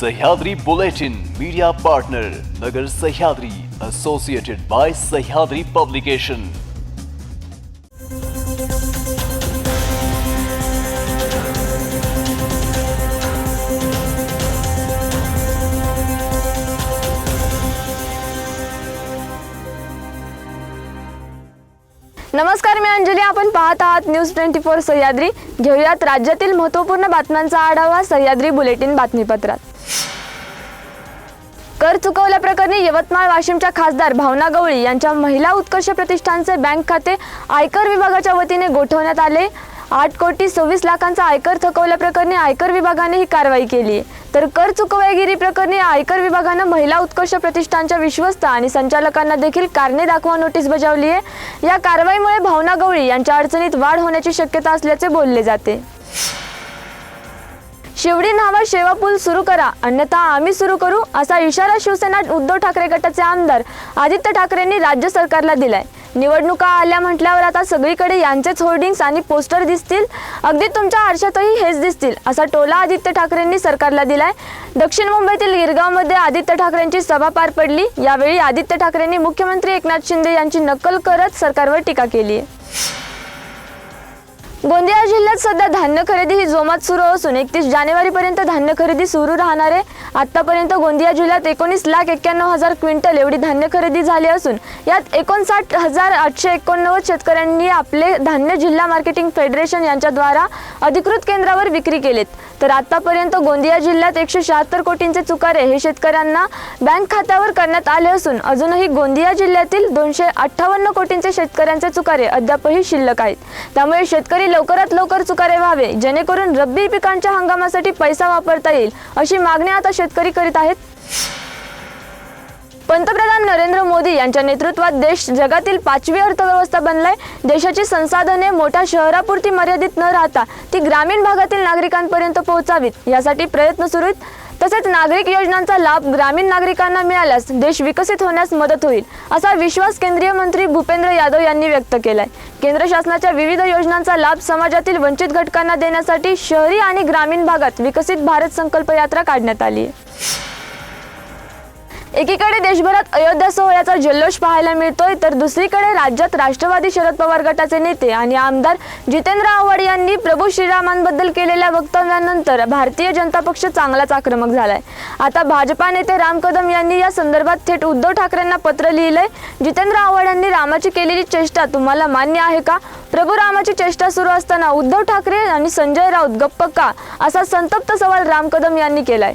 Sahyadri Bulletin media partner Nagar Sahyadri associated by Sahyadri publication नमस्कार मी अंजली. आपण पाहत आहात न्यूज ट्वेंटी फोर सह्याद्री. घेऊयात राज्यातील महत्त्वपूर्ण बातम्यांचा आढावा सह्याद्री बुलेटिन बातमीपत्रात. कर चुकवल्याप्रकरणी यवतमाळ वाशिमच्या खासदार भावना गवळी यांच्या महिला उत्कर्ष प्रतिष्ठानचे बँक खाते आयकर विभागाच्या वतीने गोठवण्यात आले. आठ कोटी सव्वीस लाखांचा आयकर थकवल्याप्रकरणी आयकर विभागाने ही कारवाई केली. आहे तर कर चुकवेगिरी प्रकरणी आयकर विभागानं महिला उत्कर्ष प्रतिष्ठानच्या विश्वस्त आणि संचालकांना देखील कारणे दाखवा नोटीस बजावली आहे. या कारवाईमुळे भावना गवळी यांच्या अडचणीत वाढ होण्याची शक्यता असल्याचे बोलले जाते. शिवडी नावा शेवा पूल सुरू करा. अन्यथा आम्ही सुरू करू असा इशारा शिवसेना उद्धव ठाकरे गटाचे आमदार आदित्य ठाकरेंनी राज्य सरकारला दिलाय. निवडणुका आल्या म्हटल्यावर आता सगळीकडे यांचेच होर्डिंग्स आणि पोस्टर दिसतील. अगदी तुमच्या आरशातही हेच दिसतील असा टोला आदित्य ठाकरेंनी सरकारला दिलाय. दक्षिण मुंबईतील गिरगावमध्ये आदित्य ठाकरेंची सभा पार पडली. यावेळी आदित्य ठाकरेंनी मुख्यमंत्री एकनाथ शिंदे यांची नक्कल करत सरकारवर टीका केली. आहे गोंदिया जिल्ह्यात सध्या धान्य खरेदी ही जोमात सुरू असून एकतीस जानेवारीपर्यंत धान्य खरेदी सुरू राहणार आहे. आतापर्यंत गोंदिया जिल्ह्यात एकोणीस लाख एक्क्याण्णव हजार क्विंटल एवढी धान्य खरेदी झाली असून यात एकोणसाठ हजार आठशे एकोणनव्वद शेतकऱ्यांनी आपले धान्य जिल्हा मार्केटिंग फेडरेशन यांच्याद्वारा अधिकृत केंद्रावर विक्री केलेत. तर आतापर्यंत गोंदिया जिल्ह्यात एकशे शहात्तर कोटींचे चुकारे हे शेतकऱ्यांना बँक खात्यावर करण्यात आले असून अजूनही गोंदिया जिल्ह्यातील दोनशे अठ्ठावन्न कोटींचे शेतकऱ्यांचे चुकारे अद्यापही शिल्लक आहेत. त्यामुळे शेतकरी लवकरात लवकर चुकारे व्हावे जेणेकरून रब्बी पिकांच्या हंगामासाठी पैसा वापरता येईल अशी मागणी आता शेतकरी करीत आहेत. पंतप्रधान नरेंद्र मोदी यांच्या नेतृत्वात देश जगातील पाचवी अर्थव्यवस्था बनलाय. देशाची संसाधने मोठ्या शहरापुरती मर्यादित न राहता ती ग्रामीण भागातील नागरिकांपर्यंत पोहोचावीत यासाठी प्रयत्न सुरू आहेत. तसेच नागरिक योजनांचा लाभ ग्रामीण नागरिकांना मिळाल्यास देश विकसित होण्यास मदत होईल असा विश्वास केंद्रीय मंत्री भूपेंद्र यादव यांनी व्यक्त केलाय. केंद्र शासनाच्या विविध योजनांचा लाभ समाजातील वंचित घटकांना देण्यासाठी शहरी आणि ग्रामीण भागात विकसित भारत संकल्प यात्रा काढण्यात आली आहे. एकीकडे देशभरात अयोध्या सोहळ्याचा जल्लोष पाहायला मिळतोय तर दुसरीकडे राज्यात राष्ट्रवादी शरद पवार गटाचे नेते आणि आमदार जितेंद्र आव्हाड यांनी प्रभू श्रीरामांबद्दल केलेल्या वक्तव्यानंतर भारतीय जनता पक्ष चांगलाच आक्रमक झालाय. आता भाजपा नेते राम कदम यांनी या संदर्भात थेट उद्धव ठाकरेंना पत्र लिहिलंय. जितेंद्र आव्हाड यांनी रामाची केलेली चेष्टा तुम्हाला मान्य आहे का? प्रभू रामाची चेष्टा सुरू असताना उद्धव ठाकरे आणि संजय राऊत गप्प का? असा संतप्त सवाल राम कदम यांनी केलाय.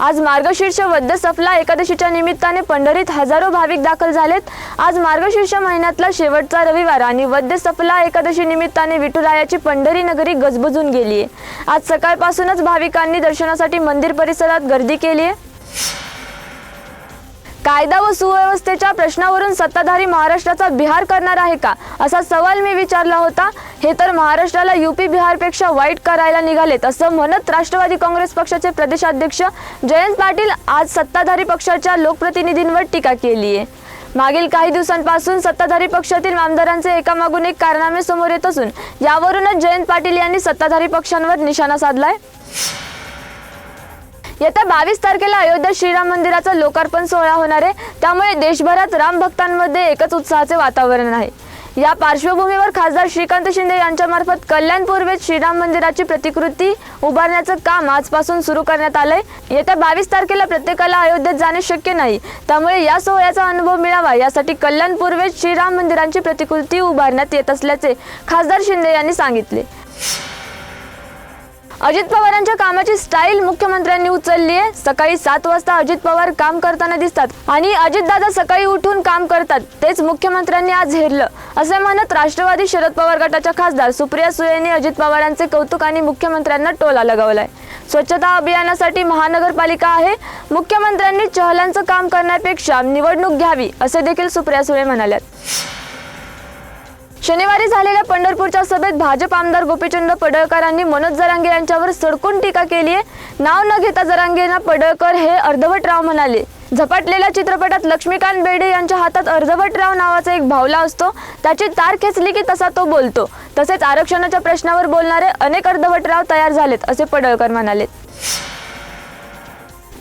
आज मार्गशीर्ष वद्य सफला एकादशीच्या निमित्ताने पंढरीत हजारो भाविक दाखल झालेत. आज मार्गशीर्ष महिन्यातला शेवटचा रविवार आणि वद्य सफला एकादशी निमित्ताने विठुरायाची पंढरी नगरी गजबजून गेली आहे आज सकाळपासूनच भाविकांनी दर्शनासाठी मंदिर परिसरात गर्दी केली आहे कायदा व सुव्यवस्थेच्या प्रश्नावरून सत्ताधारी महाराष्ट्राचा बिहार करणार आहे का? असा सवाल मी विचारला होता. हे तर महाराष्ट्राला युपी बिहारपेक्षा वाईट करायला निघालेत असं म्हणत राष्ट्रवादी काँग्रेस पक्षाचे प्रदेशाध्यक्ष जयंत पाटील आज सत्ताधारी पक्षाच्या लोकप्रतिनिधींवर टीका केली आहे मागील काही दिवसांपासून सत्ताधारी पक्षातील आमदारांचे एकामागून एक कारनामे समोर येत असून यावरूनच जयंत पाटील यांनी सत्ताधारी पक्षांवर निशाणा साधलाय. येत्या बावीस तारखेला अयोध्या श्रीराम मंदिराचा लोकार्पण सोहळा होणार आहे. त्यामुळे देशभरात राम भक्तांमध्ये एकच उत्साहाचे वातावरण आहे. या पार्श्वभूमीवर खासदार श्रीकांत शिंदे यांच्यामार्फत कल्याण पूर्वेत श्रीराम मंदिराची प्रतिकृती उभारण्याचं काम आजपासून सुरू करण्यात आलंय. येत्या बावीस तारखेला प्रत्येकाला अयोध्येत जाणे शक्य नाही. त्यामुळे या सोहळ्याचा अनुभव मिळावा यासाठी कल्याण पूर्वेत श्रीराम मंदिरांची प्रतिकृती उभारण्यात येत असल्याचे खासदार शिंदे यांनी सांगितले. अजित पवारांच्या कामाची स्टाईल मुख्यमंत्र्यांनी उचलली आहे. सकाळी सात वाजता अजित पवार काम करताना दिसतात आणि अजितदादा सकाळी उठून काम करतात. तेच मुख्यमंत्र्यांनी आज हेरलं. असे म्हणत राष्ट्रवादी शरद पवार गटाच्या खासदार सुप्रिया सुळेंनी अजित पवारांचे कौतुक आणि मुख्यमंत्र्यांना टोला लगावलाय. स्वच्छता अभियानासाठी महानगरपालिका आहे. मुख्यमंत्र्यांनी चहलांचं काम करण्यापेक्षा निवडणूक घ्यावी असे देखील सुप्रिया सुळे म्हणाल्यात. शनिवारी झालेल्या पंढरपूरच्या सभेत भाजप आमदार गोपीचंद पडळकरांनी मनोज जरांगे यांच्यावर सडकून टीका केली आहे. नाव न घेता जरांगेंना पडळकर हे अर्धवट राव म्हणाले. झपाटलेल्या चित्रपटात लक्ष्मीकांत बेडे यांच्या हातात अर्धवट राव नावाचा एक भावला असतो. त्याची तार खेचली की तसा तो बोलतो. तसेच आरक्षणाच्या प्रश्नावर बोलणारे अनेक अर्धवट राव तयार झालेत असे पडळकर म्हणाले.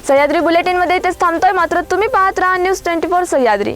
सह्याद्री बुलेटिनमध्ये इथेच थांबतोय. मात्र तुम्ही पाहत राहा न्यूज ट्वेंटी फोर सह्याद्री.